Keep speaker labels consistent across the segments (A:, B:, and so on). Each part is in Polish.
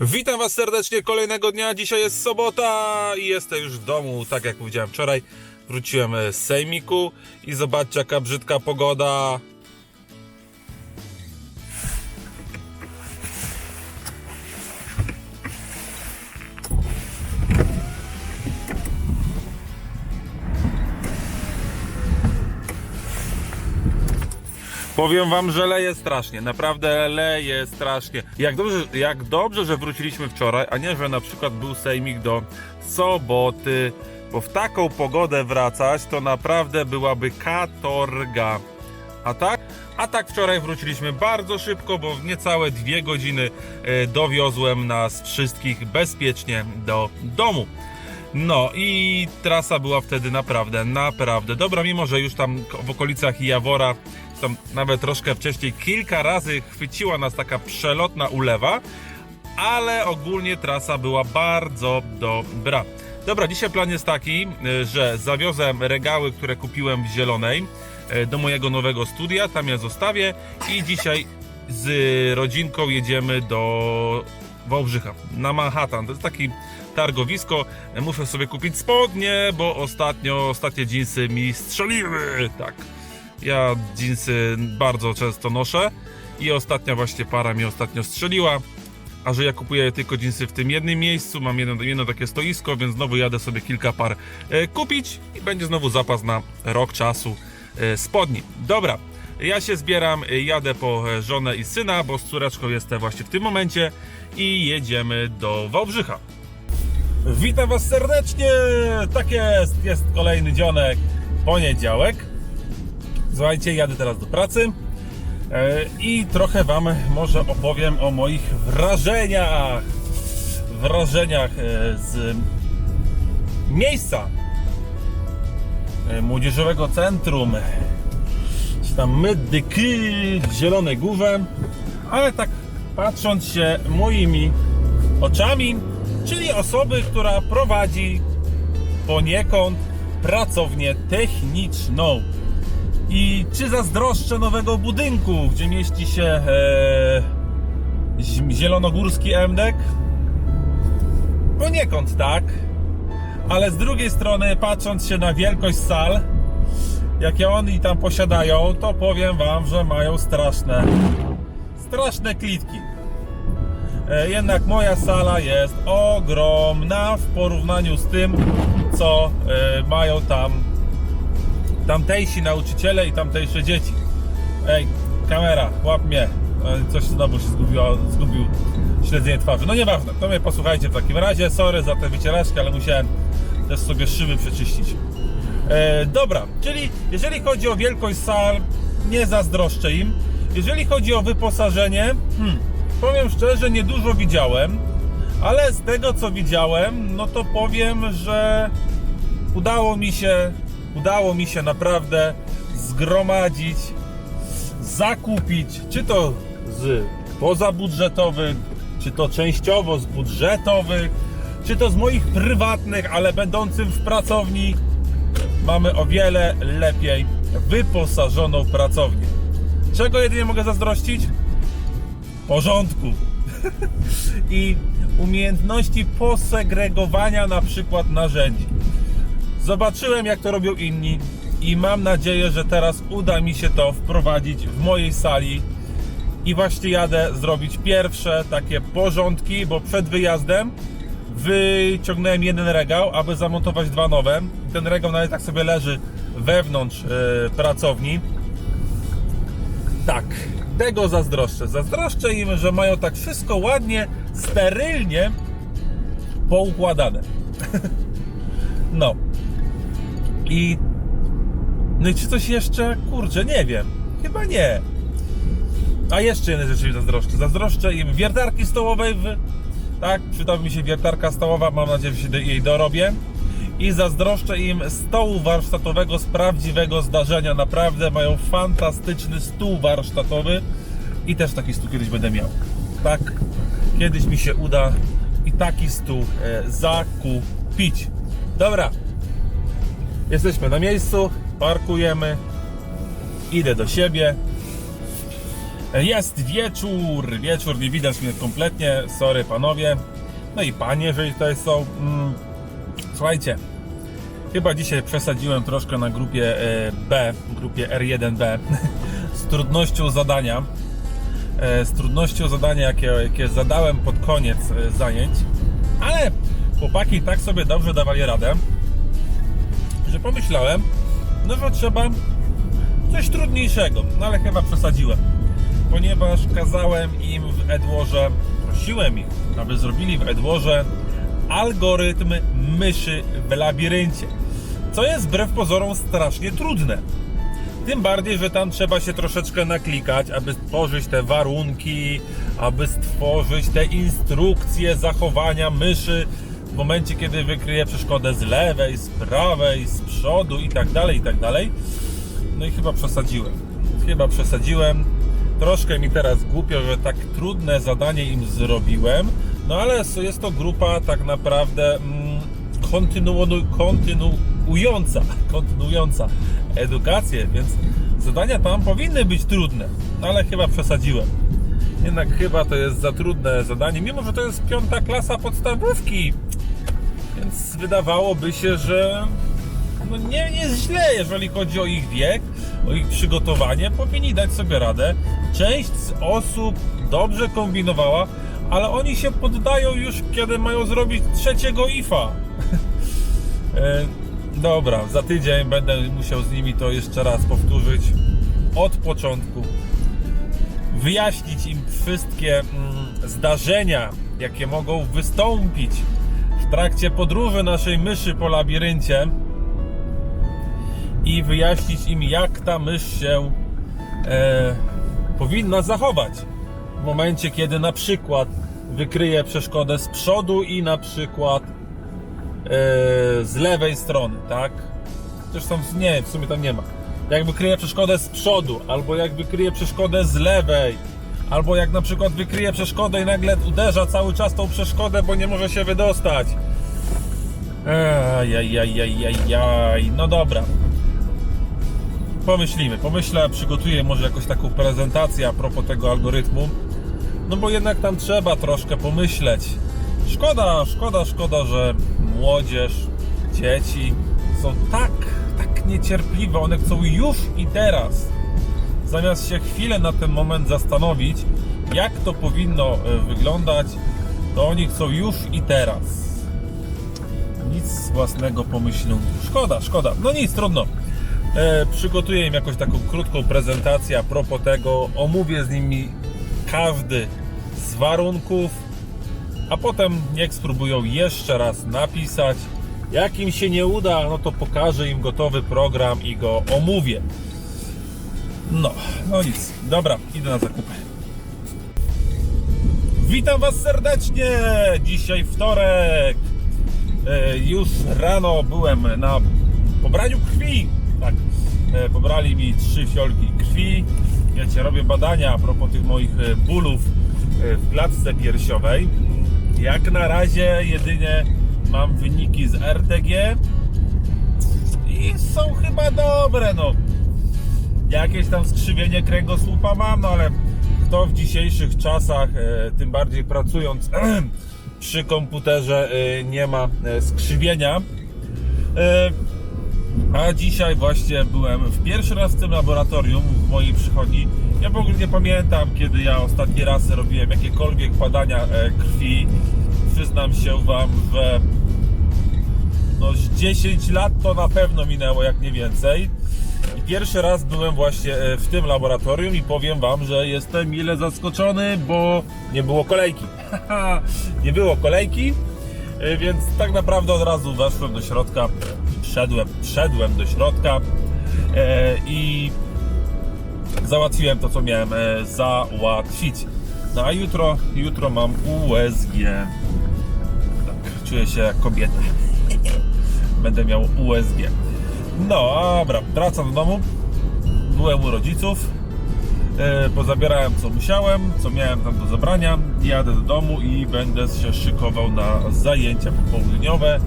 A: Witam Was serdecznie kolejnego dnia. Dzisiaj jest sobota i jestem już w domu, tak jak powiedziałem wczoraj. Wróciłem z sejmiku i zobaczcie jaka brzydka pogoda. Powiem wam, że leje strasznie, naprawdę leje strasznie. Jak dobrze, jak dobrze, że wróciliśmy wczoraj, a nie, że na przykład był sejmik do soboty, bo w taką pogodę wracać to naprawdę byłaby katorga. A tak? A tak wczoraj wróciliśmy bardzo szybko, bo w niecałe dwie godziny e, dowiozłem nas wszystkich bezpiecznie do domu. No i trasa była wtedy naprawdę, naprawdę dobra, mimo że już tam w okolicach Jawora, tam nawet troszkę wcześniej, kilka razy chwyciła nas taka przelotna ulewa, ale ogólnie trasa była bardzo dobra. Dobra, dzisiaj plan jest taki, y, że zawiozę regały, które kupiłem w Zielonej y, do mojego nowego studia, tam je zostawię i dzisiaj z rodzinką jedziemy do Wałbrzycha, na Manhattan. To jest taki targowisko. Muszę sobie kupić spodnie, bo ostatnio, ostatnie dżinsy mi strzeliły. Tak. Ja dżinsy bardzo często noszę i ostatnia właśnie para mi ostatnio strzeliła. A że ja kupuję tylko dżinsy w tym jednym miejscu, mam jedno, jedno takie stoisko, więc znowu jadę sobie kilka par e, kupić i będzie znowu zapas na rok czasu e, spodni. Dobra, ja się zbieram, e, jadę po żonę i syna, bo z córeczką jestem właśnie w tym momencie i jedziemy do Wałbrzycha. Witam Was serdecznie! Tak jest, jest kolejny dzionek, poniedziałek. Słuchajcie, jadę teraz do pracy e, i trochę Wam może opowiem o moich wrażeniach. Wrażeniach e, z miejsca e, Młodzieżowego Centrum czy tam Medyky w Zielonej Górze, ale tak patrząc się moimi oczami, czyli osoby, która prowadzi poniekąd pracownię techniczną. I czy zazdroszczę nowego budynku, gdzie mieści się e, zi- zielonogórski MDEK? Poniekąd tak, ale z drugiej strony, patrząc się na wielkość sal, jakie oni tam posiadają, to powiem Wam, że mają straszne, straszne klitki. E, Jednak moja sala jest ogromna w porównaniu z tym, co e, mają tam tamtejsi nauczyciele i tamtejsze dzieci. Ej, kamera, łap mnie. E, Coś znowu się zgubiło, zgubił śledzenie twarzy. No nieważne, to mnie posłuchajcie w takim razie. Sorry za te wycieraczki, ale musiałem też sobie szyby przeczyścić. E, dobra, czyli jeżeli chodzi o wielkość sal, nie zazdroszczę im. Jeżeli chodzi o wyposażenie, hmm, powiem szczerze, niedużo widziałem, ale z tego co widziałem, no to powiem, że udało mi się, udało mi się naprawdę zgromadzić, zakupić, czy to z pozabudżetowych, czy to częściowo z budżetowych, czy to z moich prywatnych, ale będącym w pracowni, mamy o wiele lepiej wyposażoną pracownię. Czego jedynie mogę zazdrościć? Porządku. I umiejętności posegregowania na przykład narzędzi. Zobaczyłem jak to robią inni i mam nadzieję, że teraz uda mi się to wprowadzić w mojej sali i właśnie jadę zrobić pierwsze takie porządki, bo przed wyjazdem wyciągnąłem jeden regał, aby zamontować dwa nowe. Ten regał nawet tak sobie leży wewnątrz e, pracowni. Tak, tego zazdroszczę. Zazdroszczę im, że mają tak wszystko ładnie, sterylnie poukładane. no. I no i czy coś jeszcze? Kurczę, nie wiem. Chyba nie. A jeszcze jednej rzeczy mi zazdroszczę. Zazdroszczę im wiertarki stołowej w... Tak, przyda mi się wiertarka stołowa, mam nadzieję, że się jej dorobię. I zazdroszczę im stołu warsztatowego z prawdziwego zdarzenia. Naprawdę mają fantastyczny stół warsztatowy. I też taki stół kiedyś będę miał. Tak, kiedyś mi się uda i taki stół e, zakupić. Dobra, Jesteśmy na miejscu, parkujemy, idę do siebie. Jest wieczór, wieczór, nie widać mnie kompletnie, sorry panowie, no i panie, jeżeli tutaj są. Mm, Słuchajcie, chyba dzisiaj przesadziłem troszkę na grupie e, B, grupie R1B z trudnością zadania, e, z trudnością zadania, jakie, jakie zadałem pod koniec e, zajęć, ale chłopaki tak sobie dobrze dawali radę, że pomyślałem, no że trzeba coś trudniejszego, no ale chyba przesadziłem, ponieważ kazałem im w Edworze, prosiłem ich, aby zrobili w Edworze algorytm myszy w labiryncie, co jest wbrew pozorom strasznie trudne. Tym bardziej, że tam trzeba się troszeczkę naklikać, aby stworzyć te warunki, aby stworzyć te instrukcje zachowania myszy w momencie, kiedy wykryje przeszkodę z lewej, z prawej, z przodu i tak dalej, i tak dalej. No i chyba przesadziłem. Chyba przesadziłem. Troszkę mi teraz głupio, że tak trudne zadanie im zrobiłem. No ale jest to grupa tak naprawdę mm, kontynu- kontynuująca, kontynuująca edukację, więc zadania tam powinny być trudne. No ale chyba przesadziłem. Jednak chyba to jest za trudne zadanie, mimo że to jest piąta klasa podstawówki. Więc wydawałoby się, że no nie jest źle, jeżeli chodzi o ich wiek, o ich przygotowanie. Powinni dać sobie radę. Część z osób dobrze kombinowała, ale oni się poddają już, kiedy mają zrobić trzeciego IFA. E, Dobra, za tydzień będę musiał z nimi to jeszcze raz powtórzyć od początku. Wyjaśnić im wszystkie mm, zdarzenia, jakie mogą wystąpić w trakcie podróży naszej myszy po labiryncie i wyjaśnić im, jak ta mysz się e, powinna zachować w momencie, kiedy na przykład wykryje przeszkodę z przodu i na przykład e, z lewej strony, tak? Zresztą nie, w sumie tam nie ma. Jak wykryje przeszkodę z przodu, albo jak wykryje przeszkodę z lewej, albo jak na przykład wykryje przeszkodę i nagle uderza cały czas tą przeszkodę, bo nie może się wydostać. Ajajajajajaj, no dobra. Pomyślimy, pomyślę, przygotuję może jakąś taką prezentację a propos tego algorytmu. No bo jednak tam trzeba troszkę pomyśleć. Szkoda, szkoda, szkoda, że młodzież, dzieci są tak, tak niecierpliwe. One chcą już i teraz. Zamiast się chwilę na ten moment zastanowić, jak to powinno e, wyglądać, to oni chcą już i teraz. Nic z własnego pomyślu. Szkoda, szkoda. No nic, trudno. E, przygotuję im jakąś taką krótką prezentację a propos tego. Omówię z nimi każdy z warunków, a potem niech spróbują jeszcze raz napisać. Jak im się nie uda, no to pokażę im gotowy program i go omówię. No, no nic. Dobra, idę na zakupy. Witam Was serdecznie! Dzisiaj wtorek. E, Już rano byłem na pobraniu krwi. Tak, e, pobrali mi trzy fiolki krwi. Wiecie, robię badania a propos tych moich e, bólów e, w klatce piersiowej. Jak na razie jedynie mam wyniki z RTG i są chyba dobre, no. Jakieś tam skrzywienie kręgosłupa mam, no ale kto w dzisiejszych czasach, e, tym bardziej pracując przy komputerze, nie ma skrzywienia. A dzisiaj właśnie byłem w pierwszy raz w tym laboratorium w mojej przychodni. Ja w ogóle nie pamiętam, kiedy ja ostatni raz robiłem jakiekolwiek badania e, krwi. Przyznam się Wam, że no z 10 lat to na pewno minęło, jak nie więcej. I pierwszy raz byłem właśnie e, w tym laboratorium i powiem Wam, że jestem mile zaskoczony, bo nie było kolejki. nie było kolejki, więc tak naprawdę od razu weszłem do środka, wszedłem, wszedłem do środka e, i załatwiłem to, co miałem e, załatwić. No a jutro, jutro mam USG. Tak, czuję się jak kobieta. Będę miał USG. No, dobra, wracam do domu. Byłem u rodziców. E, pozabierałem co musiałem, co miałem tam do zabrania. Jadę do domu i będę się szykował na zajęcia popołudniowe.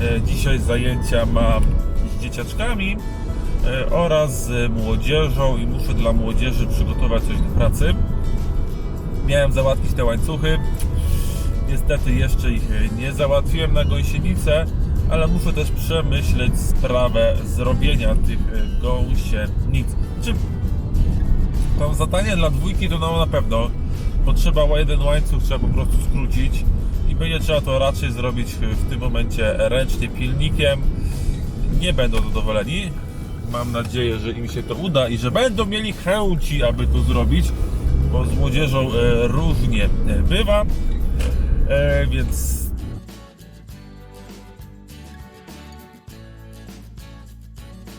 A: E, dzisiaj zajęcia mam z dzieciaczkami. e, oraz z młodzieżą i muszę dla młodzieży przygotować coś do pracy. Miałem załatwić te łańcuchy. Niestety jeszcze ich nie załatwiłem na gąsienicę, ale muszę też przemyśleć sprawę zrobienia tych gąsienic. Czy tam zadanie dla dwójki to na pewno potrzeba jeden łańcuch, trzeba po prostu skrócić i będzie trzeba to raczej zrobić w tym momencie ręcznie pilnikiem. Nie będą zadowoleni. Mam nadzieję, że im się to uda i że będą mieli chęci, aby to zrobić, bo z młodzieżą e, różnie e, bywa. E, więc